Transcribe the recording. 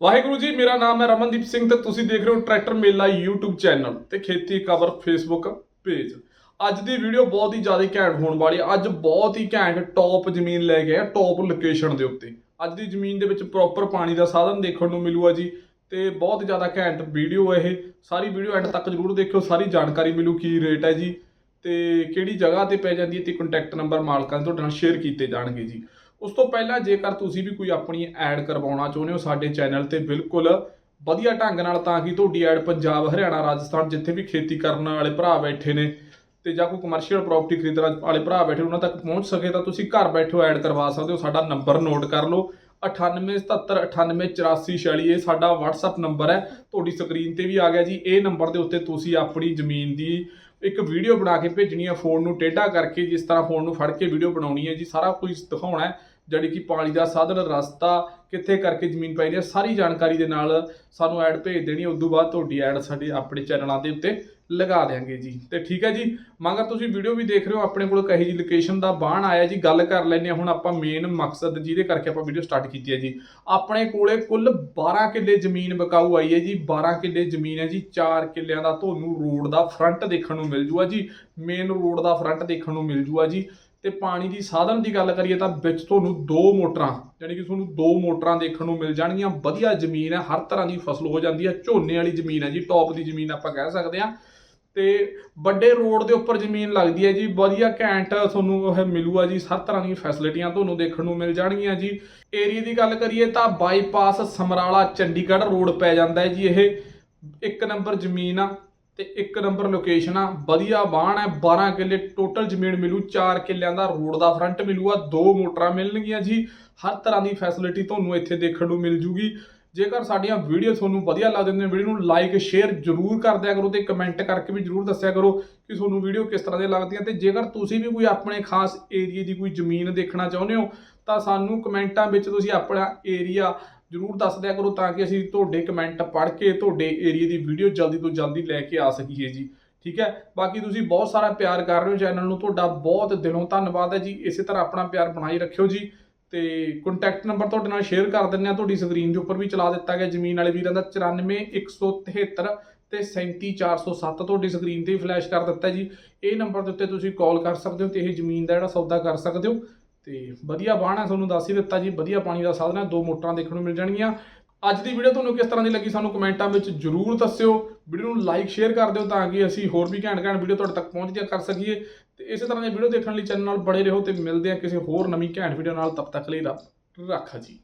ਵਾਹਿਗੁਰੂ ਜੀ, ਮੇਰਾ ਨਾਮ ਹੈ ਰਮਨਦੀਪ ਸਿੰਘ ਤੇ ਤੁਸੀਂ ਦੇਖ ਰਹੇ ਹੋ ਟਰੈਕਟਰ ਮੇਲਾ YouTube ਚੈਨਲ ਤੇ ਖੇਤੀ ਕਵਰ Facebook ਪੇਜ ਅੱਜ ਦੀ ਵੀਡੀਓ ਬਹੁਤ ਹੀ ਜ਼ਿਆਦਾ ਘੈਂਟ ਹੋਣ ਵਾਲੀ ਹੈ। ਅੱਜ ਬਹੁਤ ਹੀ ਘੈਂਟ ਟੌਪ ਜ਼ਮੀਨ ਲੈ ਕੇ ਆ ਟੌਪ ਲੋਕੇਸ਼ਨ ਦੇ ਉੱਤੇ। ਅੱਜ ਦੀ ਜ਼ਮੀਨ ਦੇ ਵਿੱਚ ਪ੍ਰੋਪਰ ਪਾਣੀ ਦਾ ਸਾਧਨ ਦੇਖਣ ਨੂੰ ਮਿਲੂਗਾ ਜੀ ਤੇ ਬਹੁਤ ਜ਼ਿਆਦਾ ਘੈਂਟ ਵੀਡੀਓ ਹੈ ਇਹ। ਸਾਰੀ ਵੀਡੀਓ ਐਂਡ ਤੱਕ ਜਰੂਰ ਦੇਖਿਓ, ਸਾਰੀ ਜਾਣਕਾਰੀ ਮਿਲੂ ਕੀ ਰੇਟ ਹੈ ਜੀ ਤੇ ਕਿਹੜੀ ਜਗ੍ਹਾ ਤੇ ਪੈ ਜਾਂਦੀ ਹੈ ਤੇ ਕੰਟੈਕਟ ਨੰਬਰ ਮਾਲਕਾਂ ਦੇ ਤੁਹਾਡੇ ਨਾਲ ਸ਼ੇਅਰ ਕੀਤੇ ਜਾਣਗੇ ਜੀ। ਉਸ ਤੋਂ ਪਹਿਲਾਂ ਜੇਕਰ ਤੁਸੀਂ ਵੀ ਕੋਈ ਆਪਣੀ ਐਡ ਕਰਵਾਉਣਾ ਚਾਹੁੰਦੇ ਹੋ ਸਾਡੇ ਚੈਨਲ ਤੇ, ਬਿਲਕੁਲ ਵਧੀਆ ਢੰਗ ਨਾਲ ਤਾਂ ਕਿ ਤੁਹਾਡੀ ਐਡ ਪੰਜਾਬ, ਹਰਿਆਣਾ, ਰਾਜਸਥਾਨ ਜਿੱਥੇ ਵੀ ਖੇਤੀ ਕਰਨ ਵਾਲੇ ਭਰਾ ਬੈਠੇ ਨੇ ਤੇ ਜਾਂ ਕੋਈ ਕਮਰਸ਼ੀਅਲ ਪ੍ਰਾਪਰਟੀ ਖਰੀਦਣ ਵਾਲੇ ਭਰਾ ਬੈਠੇ ਉਹਨਾਂ ਤੱਕ ਪਹੁੰਚ ਸਕੇ ਤਾਂ ਤੁਸੀਂ ਘਰ ਬੈਠੋ ਐਡ ਕਰਵਾ ਸਕਦੇ ਹੋ, ਸਾਡਾ ਨੰਬਰ ਨੋਟ ਕਰ ਲਓ। 9877988446 ਇਹ ਸਾਡਾ WhatsApp ਨੰਬਰ ਹੈ। ਤੁਹਾਡੀ ਸਕਰੀਨ ਤੇ ਵੀ ਆ ਗਿਆ ਜੀ। ਇਹ ਨੰਬਰ ਦੇ ਉੱਤੇ ਤੁਸੀਂ ਆਪਣੀ ਜ਼ਮੀਨ ਦੀ ਇੱਕ ਵੀਡੀਓ ਬਣਾ ਕੇ ਭੇਜਣੀ ਹੈ ਫੋਨ ਨੂੰ ਟੇਢਾ ਕਰਕੇ ਜਿਸ ਤਰ੍ਹਾਂ ਫੋਨ ਨੂੰ ਫੜ ਕੇ ਵੀਡੀਓ ਬਣਾਉਣੀ ਹੈ ਜੀ, ਸਾਰਾ ਕੁਝ ਦਿਖਾਉਣਾ ਹੈ। ਜਿਹੜੀ ਕਿ ਪਾਣੀ ਦਾ ਸਾਧਨ, ਰਸਤਾ, ਕਿੱਥੇ ਕਰਕੇ ਜ਼ਮੀਨ ਪੈਣੀ ਹੈ, ਸਾਰੀ ਜਾਣਕਾਰੀ ਦੇ ਨਾਲ ਸਾਨੂੰ ਐਡ ਭੇਜ ਦੇਣੀ ਹੈ। ਤੋਂ ਬਾਅਦ ਤੁਹਾਡੀ ਐਡ ਸਾਡੇ ਆਪਣੇ ਚੈਨਲਾਂ ਦੇ ਉੱਤੇ ਲਗਾ ਦੇਾਂਗੇ ਜੀ। ਤੇ ਠੀਕ ਹੈ ਜੀ ਮਗਰ ਤੁਸੀਂ ਵੀਡੀਓ ਵੀ ਦੇਖ ਰਹੇ ਹੋ, ਆਪਣੇ ਕੋਲ ਕਹੀ ਜੀ ਲੋਕੇਸ਼ਨ ਦਾ ਬਾਣ ਆਇਆ ਜੀ, ਗੱਲ ਕਰ ਲੈਂਦੇ ਹਾਂ। ਹੁਣ ਆਪਾਂ ਮੇਨ ਮਕਸਦ ਜਿਹਦੇ ਕਰਕੇ ਆਪਾਂ ਵੀਡੀਓ ਸਟਾਰਟ ਕੀਤੀ ਹੈ ਜੀ। ਆਪਣੇ ਕੋਲੇ ਕੁੱਲ 12 ਕਿੱਲੇ ਜ਼ਮੀਨ ਬਕਾਊ ਆਈ ਹੈ ਜੀ। 12 ਕਿੱਲੇ ਜ਼ਮੀਨ ਹੈ ਜੀ। 4 ਕਿੱਲਿਆਂ ਦਾ ਤੁਹਾਨੂੰ ਰੋਡ ਦਾ ਫਰੰਟ ਦੇਖਣ ਨੂੰ ਮਿਲ ਜੂਗਾ ਜੀ। ਮੇਨ ਰੋਡ ਦਾ ਫਰੰਟ ਦੇਖਣ ਨੂੰ ਮਿਲ ਜੂਗਾ ਜੀ। ਤੇ ਪਾਣੀ ਦੀ ਸਾਧਨ ਦੀ ਗੱਲ ਕਰੀਏ ਤਾਂ ਵਿੱਚ ਤੁਹਾਨੂੰ ਦੋ ਮੋਟਰਾਂ ਯਾਨੀ ਕਿ ਤੁਹਾਨੂੰ ਦੋ ਮੋਟਰਾਂ ਦੇਖਣ ਨੂੰ ਮਿਲ ਜਾਣਗੀਆਂ। ਵਧੀਆ ਜ਼ਮੀਨ ਹੈ, ਹਰ ਤਰ੍ਹਾਂ ਦੀ ਫਸਲ ਹੋ ਜਾਂਦੀ ਹੈ। ਝੋਨੇ ਵਾਲੀ ਜ਼ਮੀਨ ਹੈ ਜੀ ਟੌਪ ਦੀ ਜ਼ਮੀਨ ਆਪਾਂ ਕਹਿ ਸਕਦੇ ਹਾਂ। ਤੇ ਵੱਡੇ ਰੋਡ ਦੇ ਉੱਪਰ ਜ਼ਮੀਨ ਲੱਗਦੀ ਹੈ ਜੀ, ਵਧੀਆ ਘੈਂਟ ਤੁਹਾਨੂੰ ਇਹ ਮਿਲੂਗਾ ਜੀ, ਹਰ ਤਰ੍ਹਾਂ ਦੀਆਂ ਫੈਸਿਲਿਟੀਆਂ ਤੁਹਾਨੂੰ ਦੇਖਣ ਨੂੰ ਮਿਲ ਜਾਣਗੀਆਂ ਜੀ। ਏਰੀਆ ਦੀ ਗੱਲ ਕਰੀਏ ਤਾਂ ਬਾਈਪਾਸ ਸਮਰਾਲਾ ਚੰਡੀਗੜ੍ਹ ਰੋਡ ਪੈ ਜਾਂਦਾ ਹੈ ਜੀ, ਇਹ ਇੱਕ ਨੰਬਰ ਜ਼ਮੀਨ ਆ। ਤੇ ਇੱਕ ਨੰਬਰ ਲੋਕੇਸ਼ਨ ਆ, ਵਧੀਆ ਬਾਣ ਹੈ 12 ਕਿੱਲੇ ਟੋਟਲ ਜ਼ਮੀਨ ਮਿਲੂ 4 ਕਿੱਲਿਆਂ ਦਾ ਰੋਡ ਦਾ ਫਰੰਟ ਮਿਲੂਗਾ, ਦੋ ਮੋਟਰਾਂ ਮਿਲਣਗੀਆਂ ਜੀ, ਹਰ ਤਰ੍ਹਾਂ ਦੀ ਫੈਸਿਲਿਟੀ ਤੁਹਾਨੂੰ ਇੱਥੇ ਦੇਖਣ ਨੂੰ ਮਿਲ ਜੂਗੀ। ਜੇਕਰ ਸਾਡੀਆਂ ਵੀਡੀਓ ਤੁਹਾਨੂੰ ਵਧੀਆ ਲੱਗਦੀਆਂ ਨੇ ਵੀਡੀਓ ਨੂੰ ਲਾਈਕ ਸ਼ੇਅਰ ਜਰੂਰ ਕਰ ਦਿਆ ਕਰੋ ਤੇ ਕਮੈਂਟ ਕਰਕੇ ਵੀ ਜਰੂਰ ਦੱਸਿਆ ਕਰੋ ਕਿ ਤੁਹਾਨੂੰ ਵੀਡੀਓ ਕਿਸ ਤਰ੍ਹਾਂ ਦੀਆਂ ਲੱਗਦੀਆਂ ਤੇ ਜੇਕਰ ਤੁਸੀਂ ਵੀ ਕੋਈ ਆਪਣੇ ਖਾਸ ਏਰੀਆ ਦੀ ਕੋਈ ਜ਼ਮੀਨ ਦੇਖਣਾ ਚਾਹੁੰਦੇ ਹੋ, ਤਾਂ ਸਾਨੂੰ ਕਮੈਂਟਾਂ ਵਿੱਚ ਤੁਸੀਂ ਆਪਣਾ ਏਰੀਆ ਜਰੂਰ ਦੱਸ ਦਿਆ ਕਰੋ ਤਾਂ ਕਿ ਅਸੀਂ ਤੁਹਾਡੇ ਕਮੈਂਟ ਪੜ੍ਹ ਕੇ ਤੁਹਾਡੇ ਏਰੀਆ ਦੀ ਵੀਡੀਓ ਜਲਦੀ ਤੋਂ ਜਲਦੀ ਲੈ ਕੇ ਆ ਸਕੀਏ ਜੀ। ਠੀਕ ਹੈ? ਬਾਕੀ ਤੁਸੀਂ ਬਹੁਤ ਸਾਰਾ ਪਿਆਰ ਕਰ ਰਹੇ ਹੋ ਚੈਨਲ ਨੂੰ, ਤੁਹਾਡਾ ਬਹੁਤ ਦਿਲੋਂ ਧੰਨਵਾਦ ਹੈ ਜੀ। ਇਸੇ ਤਰ੍ਹਾਂ ਆਪਣਾ ਪਿਆਰ ਬਣਾਈ ਰੱਖਿਓ ਜੀ ਤੇ ਕੰਟੈਕਟ ਨੰਬਰ ਤੁਹਾਡੇ ਨਾਲ ਸ਼ੇਅਰ ਕਰ ਦਿੰਦੇ ਆ ਤੁਹਾਡੀ ਸਕਰੀਨ ਦੇ ਉੱਪਰ ਵੀ ਚਲਾ ਦਿੱਤਾ ਗਿਆ ਜ਼ਮੀਨ ਵਾਲੇ ਵੀਰਾਂ ਦਾ 94173 ਤੇ 37407 ਤੁਹਾਡੀ ਸਕਰੀਨ ਤੇ ਹੀ ਫਲੈਸ਼ ਕਰ ਦਿੱਤਾ ਜੀ। ਇਹ ਨੰਬਰ ਦੇ ਉੱਤੇ ਤੁਸੀਂ ਕਾਲ ਕਰ ਸਕਦੇ ਹੋ ਤੇ ਇਹ ਜ਼ਮੀਨ ਦਾ ਜਿਹੜਾ ਸੌਦਾ ਕਰ ਸਕਦੇ ਹੋ। ਤੇ ਵਧੀਆ ਬਾਣ ਹੈ, ਤੁਹਾਨੂੰ ਦੱਸ ਹੀ ਦਿੱਤਾ ਜੀ, ਵਧੀਆ ਪਾਣੀ ਦਾ ਸਾਧਨ ਹੈ, ਦੋ ਮੋਟਰਾਂ ਦੇਖਣ ਨੂੰ ਮਿਲ ਜਾਣਗੀਆਂ। ਅੱਜ ਦੀ ਵੀਡੀਓ ਤੁਹਾਨੂੰ ਕਿਸ ਤਰ੍ਹਾਂ ਦੀ ਲੱਗੀ ਸਾਨੂੰ ਕਮੈਂਟਾਂ ਵਿੱਚ ਜਰੂਰ ਦੱਸਿਓ। ਵੀਡੀਓ ਨੂੰ ਲਾਈਕ ਸ਼ੇਅਰ ਕਰ ਦਿਓ ਤਾਂ ਕਿ ਅਸੀਂ ਹੋਰ ਵੀ ਘੈਂਟ ਘੈਂਟ ਵੀਡੀਓ ਤੁਹਾਡੇ ਤੱਕ ਪਹੁੰਚਦੀਆਂ ਕਰ ਸਕੀਏ। ਤੇ ਇਸੇ ਤਰ੍ਹਾਂ ਦੀਆਂ ਵੀਡੀਓ ਦੇਖਣ ਲਈ ਚੈਨਲ ਨਾਲ ਬੜੇ ਰਹੋ ਤੇ ਮਿਲਦੇ ਹਾਂ ਕਿਸੇ ਹੋਰ ਨਵੀਂ ਘੈਂਟ ਵੀਡੀਓ ਨਾਲ। ਤਬ ਤੱਕ ਲਈ ਰੱਬ, ਰੱਖਾ ਜੀ।